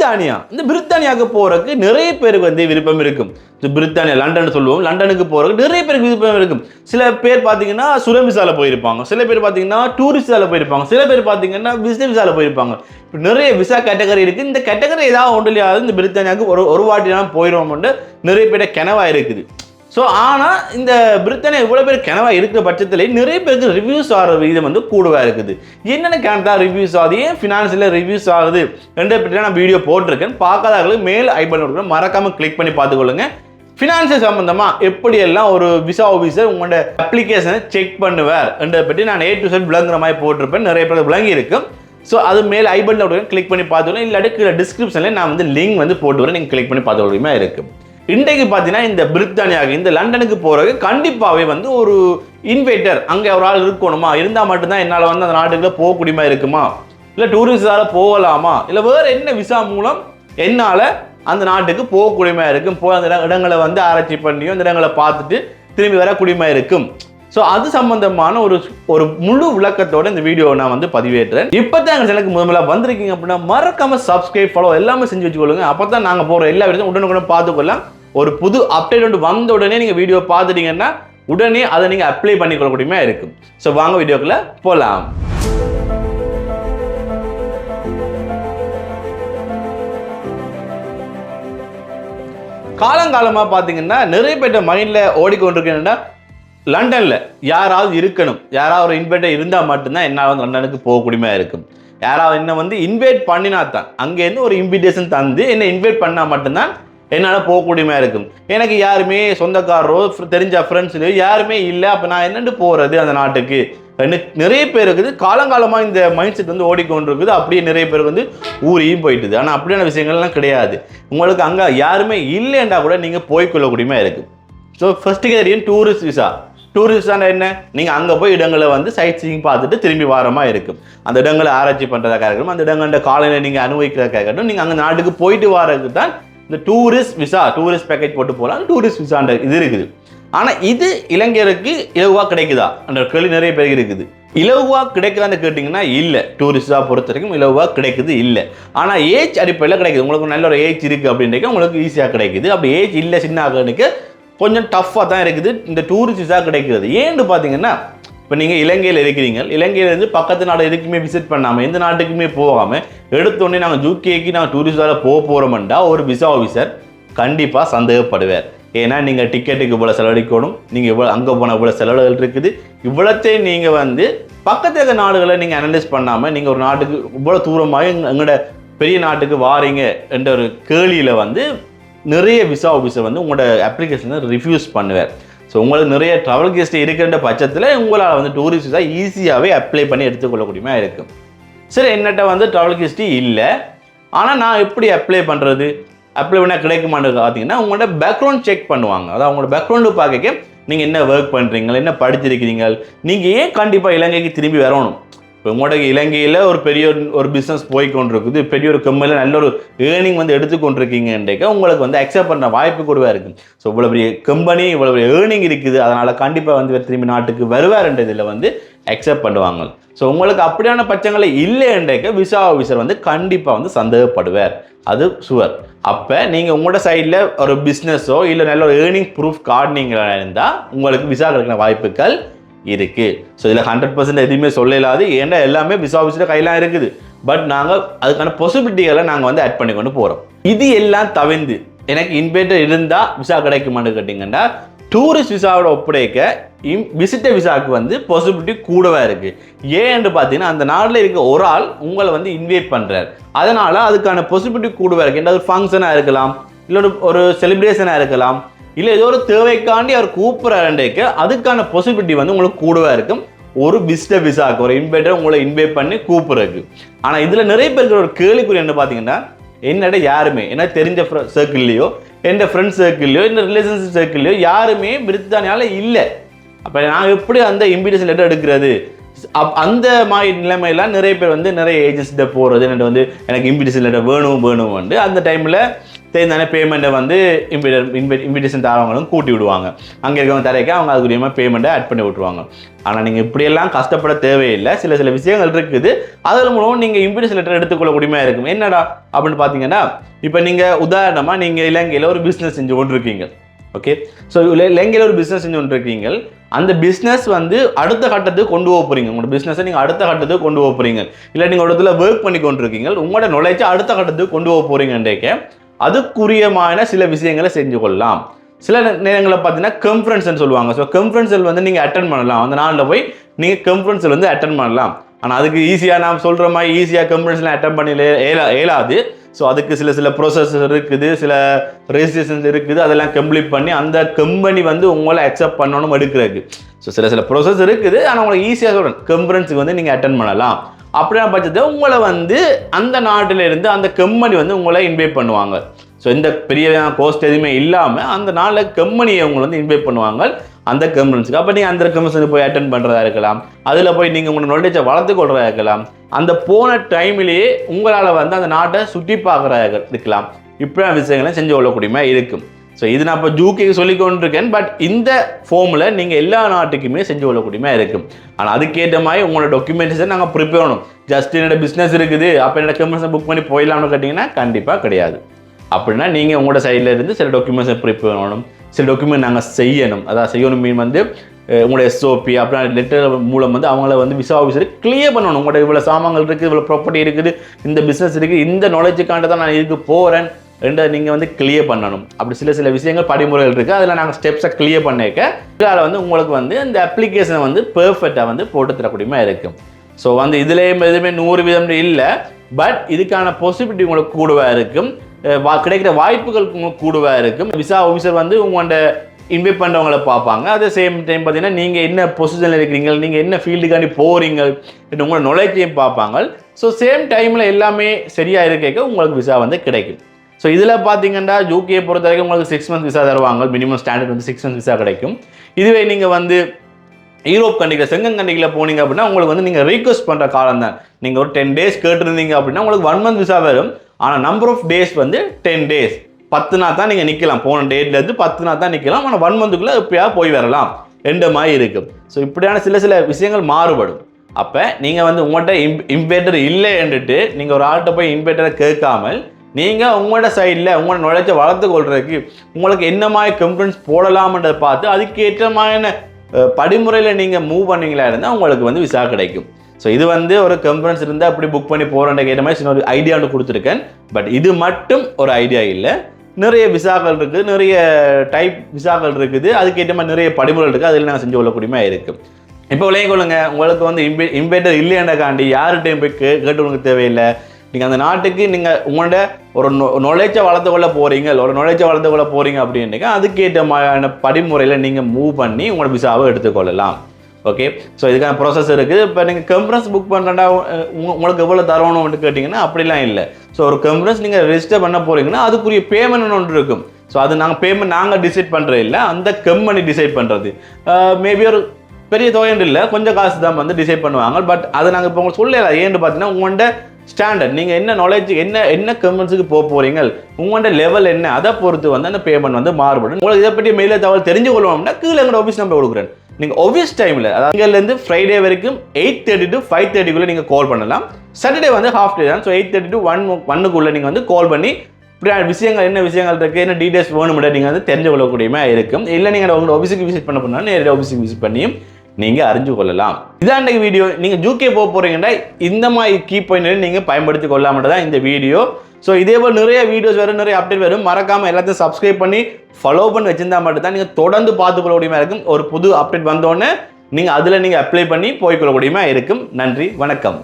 பிரித்தானியா? இந்த பிரித்தானியாவுக்கு போறதுக்கு நிறைய பேருக்கு வந்து விருப்பம் இருக்கும். இந்த பிரித்தானியா லண்டன் சொல்லுவோம். லண்டனுக்கு போறதுக்கு நிறைய பேருக்கு விருப்பம் இருக்கும். சில பேர் பார்த்தீங்கன்னா சுரம் போயிருப்பாங்க. சில பேர் பார்த்தீங்கன்னா டூரிஸ்ட் போயிருப்பாங்க. சில பேர் பார்த்தீங்கன்னா பிசினஸ் விசால போயிருப்பாங்க. இப்போ நிறைய விசா கேட்டகரி இருக்கு. இந்த கேட்டகரி ஏதாவது ஒன்றுலையாவது இந்த பிரித்தானியாவுக்கு ஒரு ஒரு வாட்டி தான் போயிடுவோம்னு நிறைய பேர் கனவா இருக்குது. ஸோ ஆனால் இந்த பிரித்தானியா இவ்வளோ பேர் கனவாக இருக்கிற பட்சத்தில் நிறைய பேருக்கு ரிவ்யூஸ் ஆகிற விகிதம் வந்து கூடுவாக இருக்குது. என்னென்ன கேனடா ரிவ்யூஸ் ஆகுது? ஏன் ஃபினான்ஷியலில் ரிவ்யூஸ் ஆகுது? என்ற பற்றி நான் வீடியோ போட்டிருக்கேன். பார்க்காதவர்களுக்கு மேல் ஐ பட்டன் கொடுக்குறேன் மறக்காம கிளிக் பண்ணி பார்த்துக்கொள்ளுங்க. ஃபினான்சியல் சம்மந்தமாக எப்படியெல்லாம் ஒரு விசா ஆஃபீஸர் உங்களோட அப்ளிகேஷனை செக் பண்ணுவார் என்றதை பற்றி நான் ஏ டு செட் விளங்குற மாதிரி போட்டிருப்பேன். நிறைய பேர் விளங்கி இருக்கும் ஸோ அது மேல் ஐ பட்டன் கிளிக் பண்ணி பார்த்துக்கலாம் இல்லாட்டி கீழே டிஸ்கிரிப்ஷனில் நான் வந்து லிங்க் வந்து போட்டு வரேன் நீங்கள் கிளிக் பண்ணி பார்த்துக்கொள்ளுமே இருக்குது இன்றைக்கு பார்த்தீங்கன்னா இந்த பிரித்தானியாவுக்கு இந்த லண்டனுக்கு போகிறதுக்கு கண்டிப்பாகவே வந்து ஒரு இன்வைட்டர் அங்கே ஒரு ஆள் இருக்கணுமா? இருந்தால் மட்டும்தான் என்னால் வந்து அந்த நாட்டுக்குள்ள போகக்கூடியமா இருக்குமா? இல்லை டூரிஸ்டால் போகலாமா? இல்லை வேறு என்ன விசா மூலம் என்னால் அந்த நாட்டுக்கு போகக்கூடியமா இருக்கும்? போய் அந்த இடங்களை வந்து ஆராய்ச்சி பண்ணியும் அந்த இடங்களை பார்த்துட்டு திரும்பி வரக்கூடியமா இருக்கும்? ஸோ அது சம்பந்தமான ஒரு ஒரு முழு விளக்கத்தோட இந்த வீடியோவை நான் வந்து பதிவேற்றுறேன் இப்போ தான் எங்கள் சேனலுக்கு முதல்ல வந்திருக்கீங்க அப்படின்னா மறக்காம சப்ஸ்கிரைப் ஃபாலோ எல்லாமே செஞ்சு வச்சுக்கொள்ளுங்க. அப்போ தான் நாங்கள் போகிற எல்லா வீடியோ உடனுக்குடன் பார்த்துக்கொள்ளலாம். ஒரு புது அப்டேட் ஒன்று வந்த உடனே நீங்கள் வீடியோ பார்த்துட்டீங்கன்னா உடனே அதை நீங்கள் அப்ளை பண்ணிக்கொள்ளக்கூடியமா இருக்கும். ஸோ வாங்க வீடியோக்குள்ளே போகலாம் காலங்காலமாக பார்த்தீங்கன்னா நிறைய பேர்ட்ட மைண்டில் ஓடிக்கொண்டிருக்கேன்னா லண்டனில் யாராவது இருக்கணும். யாராவது ஒரு இன்வைட்டர் இருந்தால் மட்டும்தான் என்னால் வந்து லண்டனுக்கு போகக்கூடியமா இருக்கும். யாராவது என்ன வந்து இன்வைட் பண்ணினா தான் அங்கேருந்து ஒரு இன்விடேஷன் தந்து என்ன இன்வைட் பண்ணால் மட்டும்தான் என்னால் போகக்கூடியமா இருக்கும்? எனக்கு யாருமே சொந்தக்காரரோ தெரிஞ்ச ஃப்ரெண்ட்ஸ்லையோ யாருமே இல்லை. அப்போ நான் என்னென்று போகிறது அந்த நாட்டுக்கு? நிறைய பேர் இருக்குது. காலங்காலமாக இந்த மைண்ட் செட் வந்து ஓடிக்கொண்டிருக்குது. அப்படியே நிறைய பேர் வந்து ஊரையும் போயிட்டுது. ஆனால் அப்படியான விஷயங்கள்லாம் கிடையாது. உங்களுக்கு அங்கே யாருமே இல்லைன்னா கூட நீங்கள் போய்க்கொள்ளக்கூடியமா இருக்குது ஸோ ஃபர்ஸ்ட் கேரியன் டூரிஸ்ட் விசா டூரிஸ்டான என்ன? நீங்கள் அங்கே போய் இடங்களை வந்து சைட் சீயிங் பார்த்துட்டு திரும்பி வாரமாக இருக்கும். அந்த இடங்களை ஆராய்ச்சி பண்ணுறதாக இருக்கட்டும் அந்த இடங்கள காலையில் நீங்கள் அனுபவிக்கிறதாக இருக்கட்டும் நீங்கள் அங்கே நாட்டுக்கு போயிட்டு வரதுக்கு தான் இந்த டூரிஸ்ட் விசா டூரிஸ்ட் பேக்கேஜ் போட்டு போகலாம் டூரிஸ்ட் விசான்ற இது இருக்குது. ஆனால் இது இளைஞருக்கு இலகுவாக கிடைக்குதா? என்ற கேள்வி நிறைய பேருக்கு இருக்குது. இலகுவாக கிடைக்குதான்னு கேட்டிங்கன்னா இல்லை. டூரிஸ்டாக பொறுத்த வரைக்கும் இலகுவாக கிடைக்குது இல்லை. ஆனால் ஏஜ் அடிப்படையில் கிடைக்குது. உங்களுக்கு நல்ல ஒரு ஏஜ் இருக்குது அப்படின்றக்க உங்களுக்கு ஈஸியாக கிடைக்குது. அப்படி ஏஜ் இல்லை சின்ன ஆகிறதுக்கு கொஞ்சம் டஃப்பாக தான் இருக்குது. இந்த டூரிஸ்ட் விசா கிடைக்கிறது. ஏன்னு பார்த்தீங்கன்னா இப்போ நீங்கள் இலங்கையில் இருக்கிறீங்க. இலங்கையிலேருந்து பக்கத்து நாடு எதுக்குமே விசிட் பண்ணாமல் எந்த நாட்டுக்குமே போகாமல் எடுத்தோடனே நாங்கள் ஜூகேக்கு நாங்கள் டூரிஸ்டால போக போகிறோம்டா ஒரு விசா ஆஃபீஸர் கண்டிப்பாக சந்தேகப்படுவார். ஏன்னா நீங்கள் டிக்கெட்டுக்கு இவ்வளோ செலவழிக்கணும் நீங்கள் இவ்வளோ அங்கே போன இவ்வளோ செலவுகள் இருக்குது. இவ்வளோத்தையும் நீங்கள் வந்து பக்கத்து நாடுகளை நீங்கள் அனலைஸ் பண்ணாமல் நீங்கள் ஒரு நாட்டுக்கு இவ்வளோ தூரமாக எங்களோட பெரிய நாட்டுக்கு வாரீங்க என்ற ஒரு கேள்வியில் வந்து நிறைய விசா ஆஃபீஸர் வந்து உங்களோட அப்ளிகேஷனை ரிஃப்யூஸ் பண்ணுவார். ஸோ உங்களுக்கு நிறைய ட்ராவல் கெஸ்ட் இருக்கின்ற பட்சத்தில் உங்களால் வந்து டூரிஸ்ட் விசா ஈஸியாகவே அப்ளை பண்ணி எடுத்துக்கொள்ளக்கூடியமா இருக்கும் சரி என்னட்ட வந்து ட்ராவல் ஹிஸ்ட்ரி இல்லை. ஆனால் நான் எப்படி அப்ளை பண்ணுறது அப்ளை பண்ணால் கிடைக்குமான்னு பார்த்தீங்கன்னா உங்களோட பேக்ரவுண்ட் செக் பண்ணுவாங்க. அதாவது உங்களோட பேக்ரவுண்டு பார்க்க நீங்கள் என்ன ஒர்க் பண்ணுறீங்க என்ன படிச்சிருக்கிறீங்க நீங்கள் ஏன் கண்டிப்பாக இலங்கைக்கு திரும்பி வரணும்? இப்போ உங்களோட இலங்கையில் ஒரு பெரிய ஒரு- ஒரு பிஸ்னஸ் போய் கொண்டிருக்குது பெரிய ஒரு கம்பெனியில் நல்ல ஒரு ஏர்னிங் வந்து எடுத்துக்கொண்டிருக்கீங்கன்றக்க உங்களுக்கு வந்து அக்செப்ட் பண்ண வாய்ப்பு கூடவே இருக்குது ஸோ இவ்வளோ பெரிய கம்பெனி இவ்வளோ பெரிய ஏர்னிங் இருக்குது. அதனால் கண்டிப்பாக வந்து திரும்பி நாட்டுக்கு வருவார்ன்றதில் வந்து அக்செப்ட் பண்ணுவாங்க. ஸோ உங்களுக்கு அப்படியான பட்சங்களை இல்லைன்றக்க விசா ஆஃபீஸர் வந்து கண்டிப்பாக வந்து சந்தேகப்படுவார். அது சுவர் அப்போ நீங்கள் உங்களோட சைடில் ஒரு பிஸ்னஸோ இல்லை நல்ல ஒரு ஏர்னிங் ப்ரூஃப் கார்டு நீங்கள் இருந்தால் உங்களுக்கு விசா கிடைக்கிற வாய்ப்புகள் இருக்குது ஸோ இதில் ஹண்ட்ரட் பர்சன்ட் எதுவுமே சொல்ல இல்லாது ஏன்னா எல்லாமே விசா ஆஃபீஸில் கையெல்லாம் இருக்குது. பட் நாங்கள் அதுக்கான பாசிபிலிட்டிகளை நாங்கள் வந்து ஆட் பண்ணி கொண்டு போகிறோம் இது எல்லாம் தவிர்ந்து எனக்கு இன்வைட்டர் இருந்தால் விசா கிடைக்குமான்னு கேட்டிங்கன்னா டூரிஸ்ட் விசாவோட ஒப்படைக்க இம் விசிட்டர் விசாவுக்கு வந்து பாசிபிலிட்டி கூடவே இருக்குது ஏன்னு பார்த்தீங்கன்னா அந்த நாட்டில் இருக்க ஒரு ஆள் உங்களை வந்து இன்வைட் பண்ணுறார் அதனால் அதுக்கான பாசிபிலிட்டி கூடவே இருக்குது என்ன ஒரு ஃபங்க்ஷனாக இருக்கலாம். இல்லை ஒரு செலிப்ரேஷனாக இருக்கலாம். இல்லை ஏதோ ஒரு தேவைக்காண்டி அவர் கூப்பிட்றாருன்றக்கு அதுக்கான பாசிபிலிட்டி வந்து உங்களுக்கு கூடவே இருக்கும். ஒரு விசிட்டர் விசாக்கு ஒரு இன்வைட்டர் உங்களை இன்வைட் பண்ணி கூப்பிட்றதுக்கு ஆனால் இதில் நிறைய பேருக்கு ஒரு கேள்விக்குறி என்ன பார்த்தீங்கன்னா என்னடா யாருமே ஏன்னா தெரிஞ்ச சர்க்கிள்லையோ எந்த ஃப்ரெண்ட் சர்க்கிள்லையோ இந்த ரிலேஷன்ஷிப் சர்க்கிள்லையோ யாருமே பிரித்தானியால இல்லை. அப்போ நான் எப்படி அந்த இன்விடேஷன் லெட்டர் எடுக்கிறது? அப் அந்த மாதிரி நிலைமையெல்லாம் நிறைய பேர் வந்து நிறைய ஏஜென்சிட்ட போகிறது எனக்கு வந்து எனக்கு இன்விடேஷன் லெட்டர் வேணும் வேணும் வந்து அந்த டைமில் தேர்ந்தானே பேமெண்ட்டை வந்து இன்விடேஷன் இன்விடேஷன் தரவங்களும் கூட்டி விடுவாங்க. அங்கே இருக்கவங்க தரைக்க அவங்க அதுக்குரிய பேமெண்ட்டை ஆட் பண்ணி விட்ருவாங்க ஆனால் நீங்கள் இப்படியெல்லாம் கஷ்டப்பட தேவையில்லை. சில சில விஷயங்கள் இருக்குது. அதில் மூலம் நீங்கள் இன்விடேஷன் லெட்டர் எடுத்துக்கொள்ள முடியுமா இருக்கும். என்னடா அப்படின்னு பார்த்தீங்கன்னா இப்போ நீங்கள் உதாரணமாக நீங்கள் இலங்கையில் ஒரு பிஸ்னஸ் செஞ்சு கொண்டு இருக்கீங்க ஓகே ஸோ இலங்கையில் ஒரு பிஸ்னஸ் செஞ்சு கொண்டு இருக்கீங்க அந்த பிஸ்னஸ் வந்து அடுத்த கட்டத்துக்கு கொண்டு போக போகிறீங்க உங்களோட பிஸ்னஸை நீங்கள் அடுத்த கட்டத்துக்கு கொண்டு போக இல்லை நீங்கள் ஒரு இடத்துல ஒர்க் பண்ணி கொண்டு இருக்கீங்க உங்களோட நுழைச்சி அடுத்த கட்டத்துக்கு கொண்டு போக போறீங்கன்றக்க அதுக்குரியமான சில விஷயங்களை செஞ்சு கொள்ளலாம். சில நேரங்களில் பார்த்தீங்கன்னா கான்ஃபரன்ஸ்னு சொல்லுவாங்க. ஸோ கான்ஃபரன்ஸில் வந்து நீங்கள் அட்டன் பண்ணலாம். அந்த நாளில் போய் நீங்கள் கான்ஃபரன்ஸில் வந்து அட்டன் பண்ணலாம். ஆனால் அதுக்கு ஈஸியாக நாம் சொல்கிற மாதிரி ஈஸியாக கான்ஃபரன்ஸில் அட்டன் பண்ணி ஏலா ஏலாது. ஸோ அதுக்கு சில சில ப்ரோசஸ் இருக்குது. சில ரெஜிஸ்ட்ரேஷன்ஸ் இருக்குது. அதெல்லாம் கம்ப்ளீட் பண்ணி அந்த கம்பெனி வந்து உங்களை அக்செப்ட் பண்ணணும் எடுக்கிறதுக்கு. ஸோ சில சில ப்ரோசஸ் இருக்குது. ஆனால் உங்களுக்கு ஈஸியாக சொல்கிறேன் கான்ஃபரன்ஸுக்கு வந்து நீங்கள் அட்டன் பண்ணலாம். அப்படின்னா பட்சத்தில் உங்களை வந்து அந்த நாட்டிலிருந்து அந்த கம்பெனி வந்து உங்களை இன்வைட் பண்ணுவாங்க. ஸோ இந்த பெரிய கோஸ்ட் எதுவுமே இல்லாமல் அந்த நாளில் கம்பெனியை உங்களை வந்து இன்வைட் பண்ணுவாங்க. அந்த கம்பெனிஸ்க்கு அப்போ நீங்கள் அந்த கம்பெனிஸுக்கு போய் அட்டன் பண்ணுறதா இருக்கலாம். அதில் போய் நீங்கள் உங்களோட நாலேஜை வளர்த்து கொள்றதா இருக்கலாம். அந்த போன டைம்லேயே உங்களால் வந்து அந்த நாட்டை சுற்றி பார்க்குறதா இருக்கலாம். இப்படியான விஷயங்களை செஞ்சு கொள்ளக்கூடியமா இருக்கும். ஸோ இது நான் இப்போ ஜூகேக்கு சொல்லி கொண்டிருக்கேன் பட் இந்த ஃபார்மில் நீங்கள் எல்லா நாட்டுக்குமே செஞ்சு கொள்ளக்கூடியமா இருக்கும். ஆனால் அதுக்கேற்ற மாதிரி உங்களோட டாக்குமெண்ட்ஸை நாங்கள் ப்ரிப்பேர் பண்ணணும் ஜஸ்ட் என்னோட பிஸ்னஸ் இருக்குது அப்போ என்னோட கம்பெனிஸை புக் பண்ணி போயிடலாம்னு கேட்டிங்கன்னா கண்டிப்பாக கிடையாது. அப்படின்னா நீங்கள் உங்களோட சைடில் இருந்து சில டாக்குமெண்ட்ஸை ப்ரிப்பேர் பண்ணணும் சில டாக்குமெண்ட் நாங்கள் செய்யணும். அதாவது செய்யணும் மீன் வந்து உங்களோட எஸ்ஓபி அப்புறம் லெட்டர் மூலம் வந்து அவங்கள வந்து விசா ஆஃபீஸர் கிளியர் பண்ணணும். உங்களோட இவ்வளோ சாமான்கள் இருக்குது இவ்வளோ ப்ராப்பர்ட்டி இருக்குது இந்த பிஸ்னஸ் இருக்குது இந்த நாலேஜுக்காண்ட தான் நான் இதுக்கு போகிறேன் ரெண்டை நீங்கள் வந்து கிளியர் பண்ணணும். அப்படி சில சில விஷயங்கள் படிமுறைகள் இருக்குது அதில் நாங்கள் ஸ்டெப்ஸை கிளியர் பண்ணிக்க அதில் வந்து உங்களுக்கு வந்து இந்த அப்ளிகேஷனை வந்து பெர்ஃபெக்டாக வந்து போட்டு தரக்கூடியமாக இருக்கும். ஸோ வந்து இதுலேயும் எதுவுமே நூறு விதம் இல்லை. பட் இதுக்கான பாசிபிலிட்டி உங்களுக்கு கூடுவாக இருக்கும். வா- கிடைக்கிற வாய்ப்புகள் உங்களுக்கு கூடுவாக இருக்கும். விசா ஆஃபீஸர் வந்து உங்களோட இன்வைட் பண்ணுறவங்கள பார்ப்பாங்க. அதே சேம் டைம் பார்த்தீங்கன்னா நீங்கள் என்ன பொசிஷனில் இருக்கிறீங்க? நீங்கள் என்ன ஃபீல்டுக்காண்டி போகிறீங்க உங்களோட நுழைக்கையும் பார்ப்பாங்க. ஸோ சேம் டைமில் எல்லாமே சரியாக இருக்க உங்களுக்கு விசா வந்து கிடைக்கும். ஸோ இதில் பார்த்தீங்கன்னா யூகே பொறுத்த வரைக்கும் உங்களுக்கு சிக்ஸ் மந்த் விசா தருவாங்க. மினிமம் ஸ்டாண்டர்ட் வந்து சிக்ஸ் மந்த் விசா கிடைக்கும். இதுவே நீங்கள் வந்து யூரோப் கண்ட்ரியில் செங்கன் கண்ட்ரியில் போனீங்க அப்படின்னா உங்களுக்கு வந்து நீங்கள் ரீக்வஸ்ட் பண்ணுற காலம் தான். நீங்கள் ஒரு டென் டேஸ் கேட்டிருந்தீங்க அப்படின்னா உங்களுக்கு ஒன் மந்த் விசா வரும். ஆனால் நம்பர் ஆஃப் டேஸ் வந்து டென் டேஸ் பத்து நாள் தான் நீங்கள் நிற்கலாம் போன டேட்லேருந்து பத்து நாள் தான் நிற்கலாம் ஆனால் ஒன் மந்த்துக்குள்ளே எப்பயாவது போய் வரலாம். ரெண்டு மாதிரி இருக்கும் ஸோ இப்படியான சில சில விஷயங்கள் மாறுபடும். அப்போ நீங்கள் வந்து உங்கள்கிட்ட இம் இம்பேட்டர் இல்லைன்னுட்டு நீங்கள் ஒரு ஆள்கிட்ட போய் இம்பேட்டரை கேட்காமல் நீங்கள் உங்களோட சைடில் உங்களோட நுழைச்ச வளர்த்து கொள்றதுக்கு உங்களுக்கு என்ன மாதிரி கம்பெனிஸ் போடலாம்ன்றதை பார்த்து அதுக்கேற்ற மாதிரியான படிமுறையில் நீங்கள் மூவ் பண்ணீங்களா இருந்தால் உங்களுக்கு வந்து விசா கிடைக்கும். ஸோ இது வந்து ஒரு கம்பெனிஸ் இருந்தால் அப்படி புக் பண்ணி போகிறேன் கேட்ட மாதிரி சின்ன ஒரு ஐடியா ஒன்று கொடுத்துருக்கேன். பட் இது மட்டும் ஒரு ஐடியா இல்லை. நிறைய விசாக்கள் இருக்குது நிறைய டைப் விசாக்கள் இருக்குது. அதுக்கேற்ற மாதிரி நிறைய படிமுறை இருக்குது. அதில் நாங்கள் செஞ்சு கொள்ளக்கூடியமா இருக்குது இப்போ விளையும் கொள்ளுங்க. உங்களுக்கு வந்து இம்பே இம்பேட்டர் இல்லையாண்டக்காண்டி யார்கிட்டையும் போய் கே கேட்டு உங்களுக்கு தேவையில்லை. நீங்கள் அந்த நாட்டுக்கு நீங்கள் உங்களோட ஒரு நொ நுழைச்ச வளர்த்து கொள்ள போகிறீங்க ஒரு நுழைச்ச வளர்த்து கொள்ள போகிறீங்க அப்படின்னுங்க அதுக்கேற்ற மாதிரியான படிமுறையில் நீங்கள் மூவ் பண்ணி உங்களோட விசாவை எடுத்துக்கொள்ளலாம் ஓகே ஸோ இதுக்கான ப்ராசஸ் இருக்குது. இப்போ நீங்கள் கம்பரன்ஸ் புக் பண்ணுறா உங்களுக்கு எவ்வளோ தரணும்னு கேட்டிங்கன்னா அப்படிலாம் இல்லை. ஸோ ஒரு கம்பரன்ஸ் நீங்கள் ரெஜிஸ்டர் பண்ண போகிறீங்கன்னா அதுக்குரிய பேமெண்ட் ஒன்று இருக்கும். ஸோ அது நாங்கள் பேமெண்ட் நாங்கள் டிசைட் பண்ணுறது இல்லை அந்த கம்பெனி டிசைட் பண்ணுறது மேபி ஒரு பெரிய தொகைன்னு இல்லை கொஞ்சம் காசு தான் வந்து டிசைட் பண்ணுவாங்க. பட் அதை நாங்கள் இப்போ உங்களுக்கு சொல்லலை. ஏன்னு பார்த்தீங்கன்னா உங்கள்கிட்ட ஸ்டாண்டர்ட் நீங்கள் என்ன நாலேஜ் என்ன என்ன கம்பெனிஸுக்கு போக போகிறீங்க உங்களோட லெவல் என்ன? அதை பொறுத்து வந்து அந்த பேமெண்ட் வந்து மாறுபடும். உங்களுக்கு இதை பற்றி மெயில தகவல் தெரிஞ்சு கொள்ளணும்னா கீழே எங்களோட ஆஃபீஸ் நம்பர் கொடுக்குறேன். நீங்கள் ஆஃபீஸ் டைமில் அதாவது இங்கேருந்து ஃப்ரைடே வரைக்கும் எயிட் தேர்ட்டி டு ஃபைவ் தேர்ட்டிக்குள்ளே நீங்கள் கால் பண்ணலாம். சாட்டர்டே வந்து ஹாஃப் டே தான். So eight thirty to one ஒன்னுக்குள்ளே நீங்கள் வந்து கால் பண்ணி விஷயங்கள் என்ன விஷயங்கள் இருக்குது என்ன டீடைல்ஸ் வேணும்னு நீங்கள் வந்து தெரிஞ்சு கொள்ளக்கூடியமா இருக்கும். இல்லை நீங்கள் உங்களோட ஆஃபீஸுக்கு விசிட் பண்ண போனால் நேரடியாக ஆஃபீஸுக்கு விசிட் பண்ணியும் நீங்கள் அறிஞ்சு கொள்ளலாம். இதான் இன்றைக்கு வீடியோ நீங்கள் ஜூகே போக போகிறீங்கன்னா இந்த மாதிரி கீ பாயிண்ட் நீங்கள் பயன்படுத்தி கொள்ளாமட்டு தான் இந்த வீடியோ ஸோ இதே போல் நிறைய வீடியோஸ் வரும் நிறைய அப்டேட் வரும். மறக்காமல் எல்லாத்தையும் சப்ஸ்கிரைப் பண்ணி ஃபாலோ பண்ணி வச்சிருந்தா மட்டும் தான் நீங்கள் தொடர்ந்து பார்த்துக்கொள்ள முடியுமா இருக்கும். ஒரு புது அப்டேட் வந்தோடனே நீங்கள் அதில் நீங்கள் அப்ளை பண்ணி போய்க்கொள்ள முடியுமா இருக்கும். நன்றி வணக்கம்.